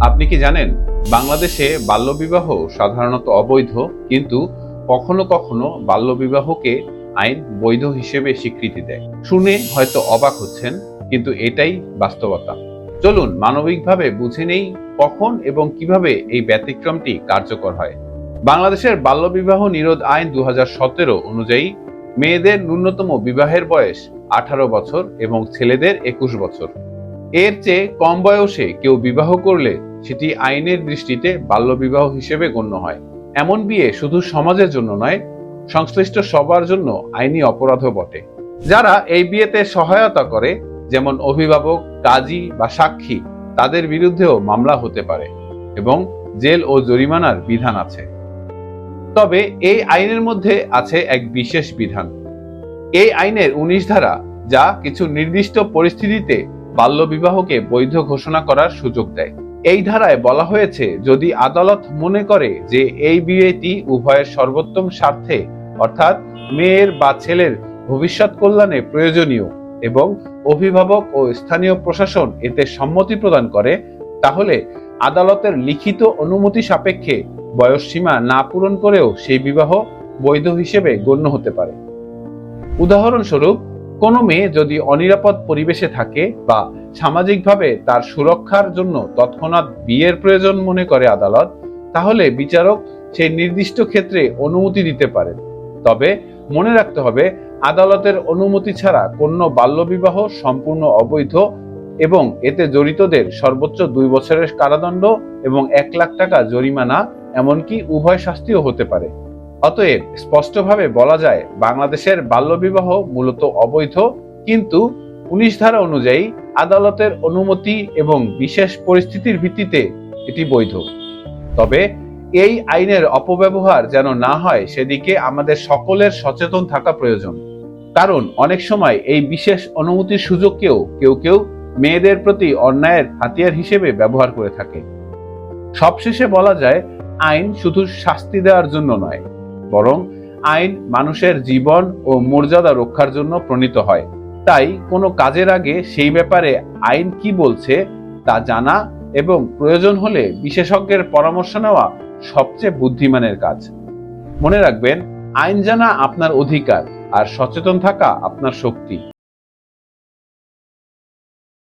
আপনি কি জানেন, বাংলাদেশে বাল্যবিবাহ সাধারণত অবৈধ, কিন্তু কখনো কখনো বাল্যবিবাহকে আইন বৈধ হিসেবে স্বীকৃতি দেয়। শুনে হয়তো অবাক হচ্ছেন, কিন্তু এটাই বাস্তবতা। চলুন মানবিকভাবে বুঝে নেই কখন এবং কীভাবে এই ব্যতিক্রমটি কার্যকর হয়। বাংলাদেশের বাল্যবিবাহ নিরোধ আইন দু হাজার সতেরো অনুযায়ী, মেয়েদের ন্যূনতম বিবাহের বয়স আঠারো বছর এবং ছেলেদের একুশ বছর। এর চেয়ে কম বয়সে কেউ বিবাহ করলে সেটি আইনের দৃষ্টিতে বাল্যবিবাহ হিসেবে গণ্য হয়। এমন বিয়ে শুধু সমাজের জন্য নয়, সংশ্লিষ্ট সবার জন্য আইনি অপরাধও বটে। যারা এই বিয়েতে সহায়তা করে, যেমন অভিভাবক, কাজী বা সাক্ষী, তাদের বিরুদ্ধেও মামলা হতে পারে এবং জেল ও জরিমানার বিধান আছে। তবে এই আইনের মধ্যে আছে এক বিশেষ বিধান। এই আইনের উনিশ ধারা যা কিছু নির্দিষ্ট পরিস্থিতিতে বাল্যবিবাহকে বৈধ ঘোষণা করার সুযোগ দেয়। এই ধারায় বলা হয়েছে, যদি আদালত মনে করে যে এই বিয়েটি উভয়ের সর্বোত্তম স্বার্থে, অর্থাৎ মেয়ের বা ছেলের ভবিষ্যৎ কল্যাণে প্রয়োজনীয় এবং অভিভাবক ও স্থানীয় প্রশাসন এতে সম্মতি প্রদান করে, তাহলে আদালতের লিখিত অনুমতি সাপেক্ষে বয়সসীমা না পূরণ করেও সেই বিবাহ বৈধ হিসেবে গণ্য হতে পারে। উদাহরণস্বরূপ কোনো মেয়ে যদি অনিরাপদ পরিবেশে থাকে বা সামাজিকভাবে তার সুরক্ষার জন্য তৎক্ষণাৎ বিয়ের প্রয়োজন মনে করে আদালত, তাহলে বিচারক সেই নির্দিষ্ট ক্ষেত্রে অনুমতি দিতে পারেন। তবে মনে রাখতে হবে, আদালতের অনুমতি ছাড়া কোনো বাল্যবিবাহ সম্পূর্ণ অবৈধ এবং এতে জড়িতদের সর্বোচ্চ দুই বছরের কারাদণ্ড এবং এক লাখ টাকা জরিমানা, এমনকি উভয় শাস্তিও হতে পারে। অতএব স্পষ্টভাবে বলা যায়, বাংলাদেশের বাল্যবিবাহ মূলত অবৈধ, কিন্তু উনিশ ধারা অনুযায়ী আদালতের অনুমতি এবং বিশেষ পরিস্থিতির ভিত্তিতে এটি বৈধ। তবে এই আইনের অপব্যবহার যেন না হয়, সেদিকে আমাদের সকলের সচেতন থাকা প্রয়োজন। কারণ অনেক সময় এই বিশেষ অনুমতির সুযোগকেও কেউ কেউ মেয়েদের প্রতি অন্যায়ের হাতিয়ার হিসেবে ব্যবহার করে থাকে। সবশেষে বলা যায়, আইন শুধু শাস্তি দেওয়ার জন্য নয় বরং আইন মানুষের জীবন ও মর্যাদা রক্ষার জন্য প্রণীত হয়। তাই কোনো কাজের আগে সেই ব্যাপারে আইন কি বলছে তা জানা এবং প্রয়োজন হলে বিশেষজ্ঞের পরামর্শ নেওয়া সবচেয়ে বুদ্ধিমানের কাজ। মনে রাখবেন, আইন জানা আপনার অধিকার আর সচেতন থাকা আপনার শক্তি।